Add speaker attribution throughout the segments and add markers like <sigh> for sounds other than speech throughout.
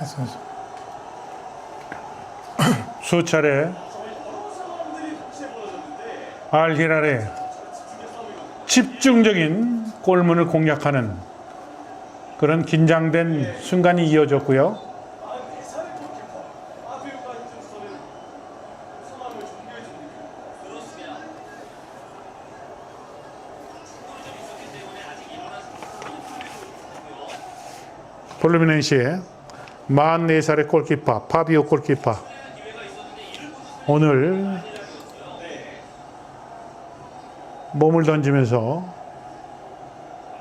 Speaker 1: 됐습니다. <clears throat>
Speaker 2: 수차례 알히랄의 집중적인 골문을 공략하는 그런 긴장된 순간이 이어졌고요. 볼루미넨시의 44살의 골키퍼 파비오 골키퍼. 오늘 몸을 던지면서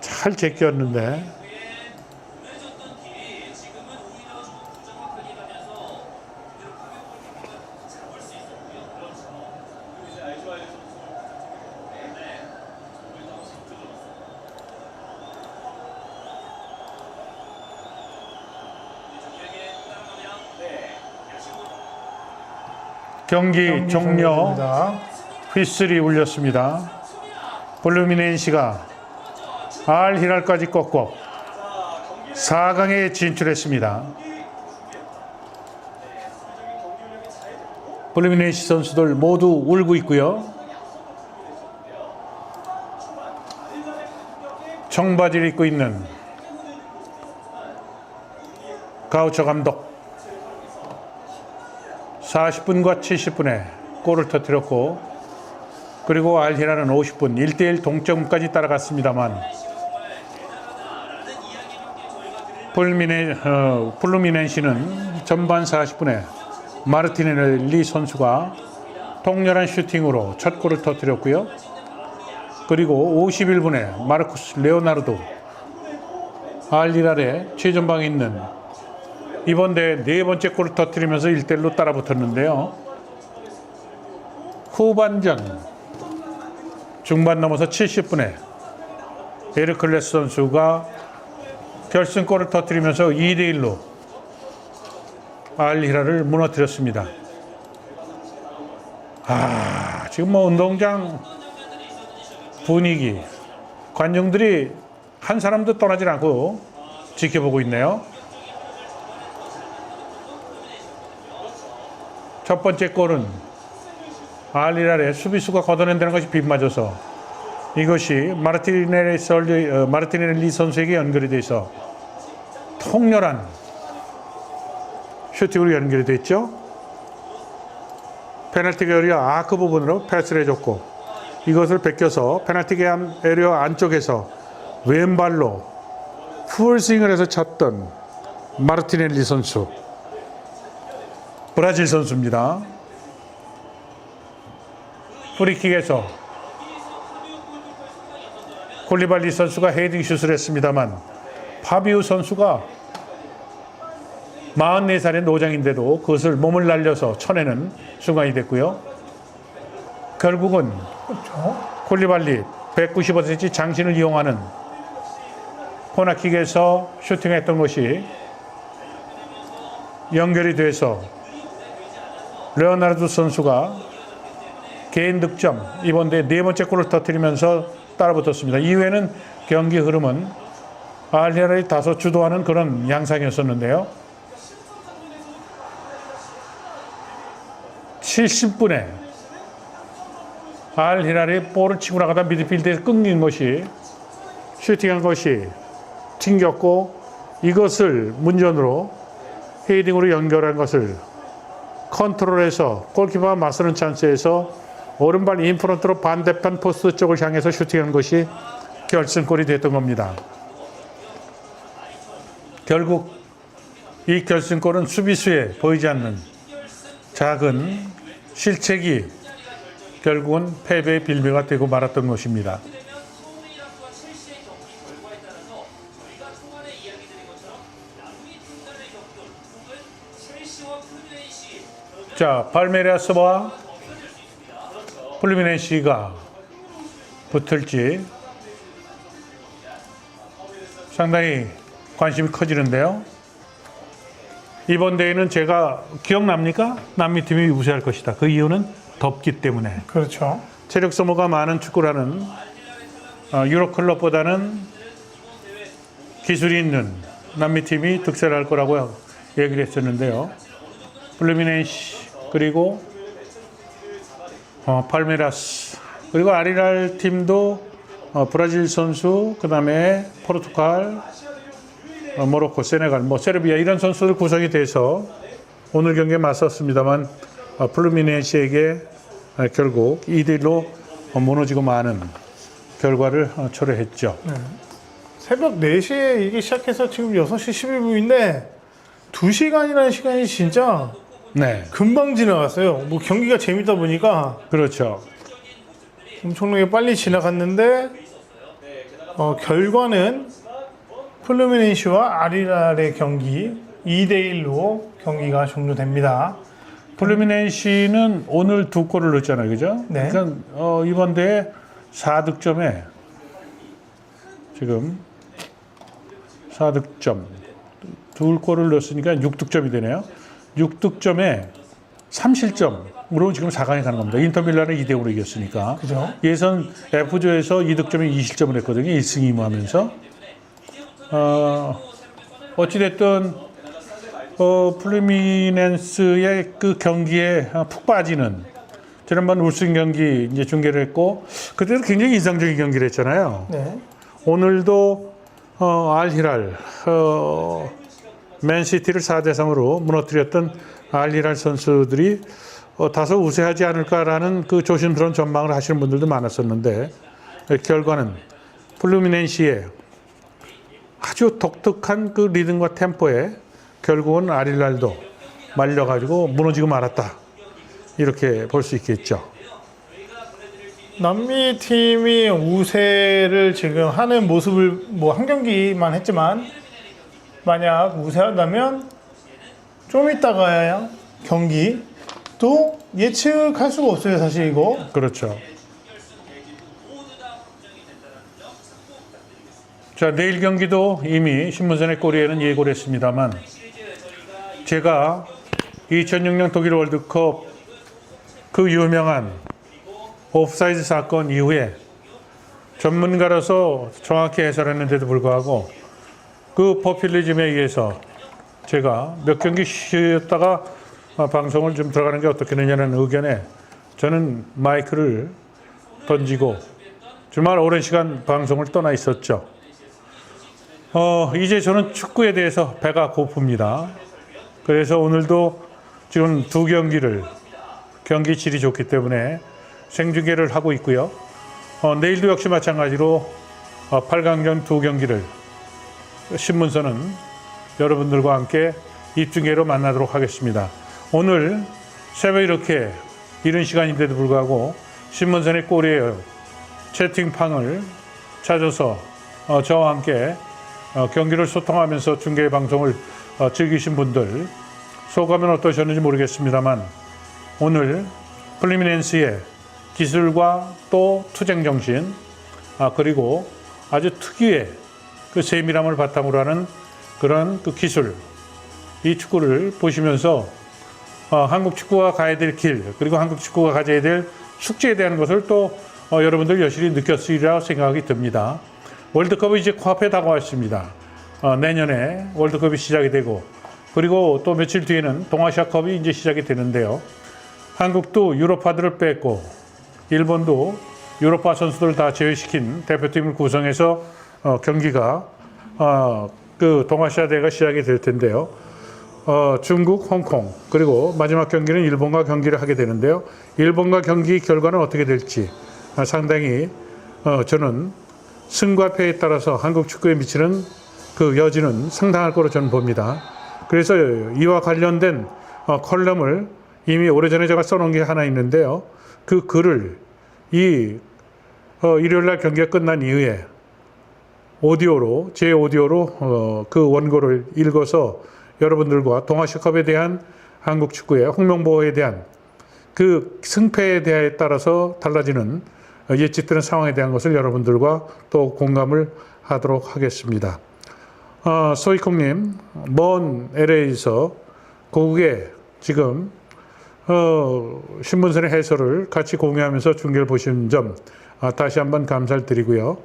Speaker 2: 잘 제꼈는데 경기 종료. 휘슬이 울렸습니다. 볼루미넨시가 알 히랄까지 꺾고 4강에 진출했습니다. 볼루미넨시 선수들 모두 울고 있고요. 청바지를 입고 있는 가우처 감독 40분과 70분에 골을 터뜨렸고 그리고 알히라는 50분 1대1 동점까지 따라갔습니다만 풀미네, 어, 플루미넨시는 전반 40분에 마르티넬리 선수가 통렬한 슈팅으로 첫 골을 터뜨렸고요. 그리고 51분에 마르쿠스 레오나르도 알리랄의 최전방에 있는 이번 대회 네 번째 골을 터뜨리면서 1대1로 따라붙었는데요. 후반전 중반 넘어서 70분에 에르클레스 선수가 결승골을 터뜨리면서 2대 1로 알히라를 무너뜨렸습니다. 아, 지금 뭐 운동장 분위기 관중들이 한 사람도 떠나질 않고 지켜보고 있네요. 첫 번째 골은 알리랄의 수비수가 걷어낸다는 것이 빗맞아서 이것이 마르티넬리, 설리, 어, 마르티넬리 선수에게 연결이 돼서 통렬한 슈팅으로 연결이 됐죠. 페널티 에리어 아크 부분으로 패스를 해줬고 이것을 베껴서 페널티 에리어 안쪽에서 왼발로 풀스윙을 해서 찼던 마르티넬리 선수 브라질 선수입니다. 프리킥에서 콜리발리 선수가 헤딩 슛을 했습니다만 파비우 선수가 44살의 노장인데도 그것을 몸을 날려서 쳐내는 순간이 됐고요. 결국은. 콜리발리 195cm 장신을 이용하는 코너킥에서 슈팅했던 것이 연결이 돼서 레오나르도 선수가 개인 득점 이번 대회 네 번째 골을 터뜨리면서 따라붙었습니다. 이후에는 경기 흐름은 알히랄이 다소 주도하는 그런 양상이었었는데요. 70분에 알히랄이 볼을 치고 나가다 미드필드에서 끊긴 것이 슈팅한 것이 튕겼고 이것을 문전으로 헤딩으로 연결한 것을 컨트롤해서 골키퍼와 맞서는 찬스에서 오른발 인프런트로 반대편 포스트 쪽을 향해서 슈팅한 것이 결승골이 됐던 겁니다. 결국 이 결승골은 수비수에 보이지 않는 작은 실책이 결국은 패배의 빌미가 되고 말았던 것입니다. 자, 발메리아스와 플루미넨시가 붙을지 상당히 관심이 커지는데요. 이번 대회는 제가 기억납니까? 남미 팀이 우세할 것이다. 그 이유는 덥기 때문에
Speaker 1: 그렇죠.
Speaker 2: 체력 소모가 많은 축구라는 어, 유럽 클럽보다는 기술이 있는 남미 팀이 득세를 할 거라고 얘기를 했었는데요. 플루미넨시 그리고 어, 팔메라스 그리고 아리랄 팀도 어, 브라질 선수 그 다음에 포르투갈 어, 모로코 세네갈 뭐 세르비아 이런 선수들 구성이 돼서 오늘 경기에 맞섰습니다만 어, 플루미넨시에게 어, 결국 2대 1로 어, 무너지고 마는 결과를 어, 초래했죠.
Speaker 1: 새벽 4시에 이게 시작해서 지금 6시 12분인데 2시간이라는 시간이 진짜
Speaker 2: 네,
Speaker 1: 금방 지나갔어요. 뭐 경기가 재밌다 보니까
Speaker 2: 그렇죠.
Speaker 1: 엄청나게 빨리 지나갔는데 어, 결과는 플루미넨시와 아리랄의 경기 2대 1로 경기가 종료됩니다.
Speaker 2: 플루미넨시는 오늘 두 골을 넣었잖아요, 그죠?
Speaker 1: 네.
Speaker 2: 그러니까 어, 이번 대회 4득점에 지금 4득점 둘 골을 넣었으니까 6득점이 되네요. 6득점에 3실점으로 지금 4강에 가는 겁니다. 인터밀라는 2대 0으로 이겼으니까.
Speaker 1: 그죠?
Speaker 2: 예선 F조에서 2득점에 2실점을 했거든요. 1승 2무 하면서. 어, 어찌됐든 어, 플루미넨스의 그 경기에 어, 푹 빠지는 지난번 울승 경기 이제 중계를 했고 그때도 굉장히 인상적인 경기를 했잖아요.
Speaker 1: 네.
Speaker 2: 오늘도 어, 알히랄 어, 맨시티를 4대 3으로 무너뜨렸던 알히랄 선수들이 어, 다소 우세하지 않을까라는 그 조심스러운 전망을 하시는 분들도 많았었는데 에, 결과는 플루미넨시의 아주 독특한 그 리듬과 템포에 결국은 아릴랄도 말려가지고 무너지고 말았다 이렇게 볼 수 있겠죠.
Speaker 1: 남미 팀이 우세를 지금 하는 모습을 뭐 한 경기만 했지만 만약 우세한다면 좀 이따가야 경기 또 예측할 수가 없어요 사실 이거
Speaker 2: 그렇죠. 자, 내일 경기도 이미 신문선의 꼬리에는 예고를 했습니다만 제가 2006년 독일 월드컵 그 유명한 오프사이드 사건 이후에 전문가로서 정확히 해설했는데도 불구하고 그 포퓰리즘에 의해서 제가 몇 경기 쉬었다가 아, 방송을 좀 들어가는 게 어떻겠느냐는 의견에 저는 마이크를 던지고 주말 오랜 시간 방송을 떠나 있었죠. 어, 이제 저는 축구에 대해서 배가 고픕니다. 그래서 오늘도 지금 두 경기를 경기 질이 좋기 때문에 생중계를 하고 있고요. 어, 내일도 역시 마찬가지로 어, 8강전 두 경기를 신문서는 여러분들과 함께 입중계로 만나도록 하겠습니다. 오늘 새벽 이렇게 이른 시간인데도 불구하고 신문선의 꼬리에 채팅방을 찾아서 어, 저와 함께 어, 경기를 소통하면서 중계 방송을 어, 즐기신 분들 소감은 어떠셨는지 모르겠습니다만 오늘 플리미넨스의 기술과 또 투쟁 정신 아, 그리고 아주 특유의 그 세밀함을 바탕으로 하는 그런 그 기술 이 축구를 보시면서 어, 한국 축구가 가야 될 길, 그리고 한국 축구가 가져야 될 숙제에 대한 것을 또 어, 여러분들 여실히 느꼈으리라 생각이 듭니다. 월드컵이 이제 코앞에 다가왔습니다. 어, 내년에 월드컵이 시작이 되고, 그리고 또 며칠 뒤에는 동아시아컵이 이제 시작이 되는데요. 한국도 유로파들을 뺐고, 일본도 유로파 선수들 다 제외시킨 대표팀을 구성해서 어, 경기가 어, 그 동아시아 대회가 시작이 될 텐데요. 어, 중국, 홍콩 그리고 마지막 경기는 일본과 경기를 하게 되는데요. 일본과 경기 결과는 어떻게 될지 아, 상당히 어, 저는 승과 패에 따라서 한국 축구에 미치는 그 여지는 상당할 거로 저는 봅니다. 그래서 이와 관련된 어, 컬럼을 이미 오래전에 제가 써놓은 게 하나 있는데요. 그 글을 이 어, 일요일 날 경기가 끝난 이후에 오디오로 제 오디오로 어, 그 원고를 읽어서 여러분들과 동아시컵에 대한 한국 축구의 홍명보에 대한 그 승패에 대해 따라서 달라지는 예측되는 상황에 대한 것을 여러분들과 또 공감을 하도록 하겠습니다. 어, 소이콩님, 먼 LA에서 고국에 지금 어, 신문선의 해설을 같이 공유하면서 중계를 보신 점 아, 다시 한번 감사를 드리고요.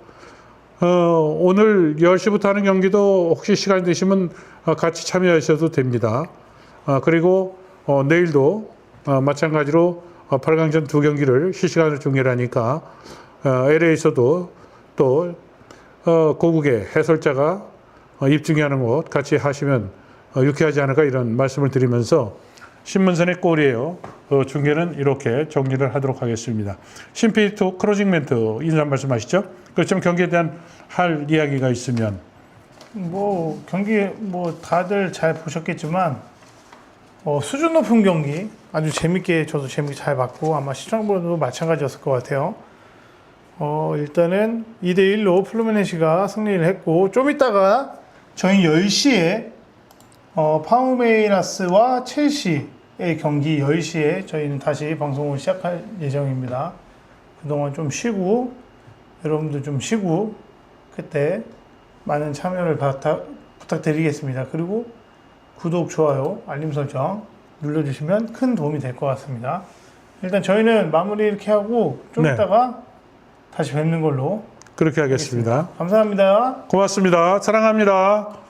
Speaker 2: 어, 오늘 10시부터 하는 경기도 혹시 시간이 되시면 어, 같이 참여하셔도 됩니다. 아, 그리고 어, 내일도 어, 마찬가지로 어, 8강전 두 경기를 실시간으로 중계하니까 어, LA에서도 또 어, 고국의 해설자가 어, 입중하는 곳 같이 하시면 어, 유쾌하지 않을까 이런 말씀을 드리면서 신문선의 골이에요. 어, 중계는 이렇게 정리를 하도록 하겠습니다. 심피투 크로징 멘트 인사 한 말씀 하시죠. 그렇지만 경기에 대한 할 이야기가 있으면
Speaker 1: 뭐 경기 뭐 다들 잘 보셨겠지만 어, 수준 높은 경기 아주 재밌게 저도 재밌게 잘 봤고 아마 시청자분들도 마찬가지였을 것 같아요. 어, 일단은 2대 1로 플루미네시가 승리를 했고 좀 이따가 저희 10시에 어, 파우메이라스와 첼시의 경기 10시에 저희는 다시 방송을 시작할 예정입니다. 그동안 좀 쉬고 여러분들 좀 쉬고 그때 많은 참여를 부탁, 부탁드리겠습니다. 그리고 구독, 좋아요, 알림 설정 눌러주시면 큰 도움이 될 것 같습니다. 일단 저희는 마무리 이렇게 하고 좀
Speaker 2: 네.
Speaker 1: 이따가 다시 뵙는 걸로
Speaker 2: 그렇게 하겠습니다.
Speaker 1: 감사합니다.
Speaker 2: 고맙습니다. 사랑합니다.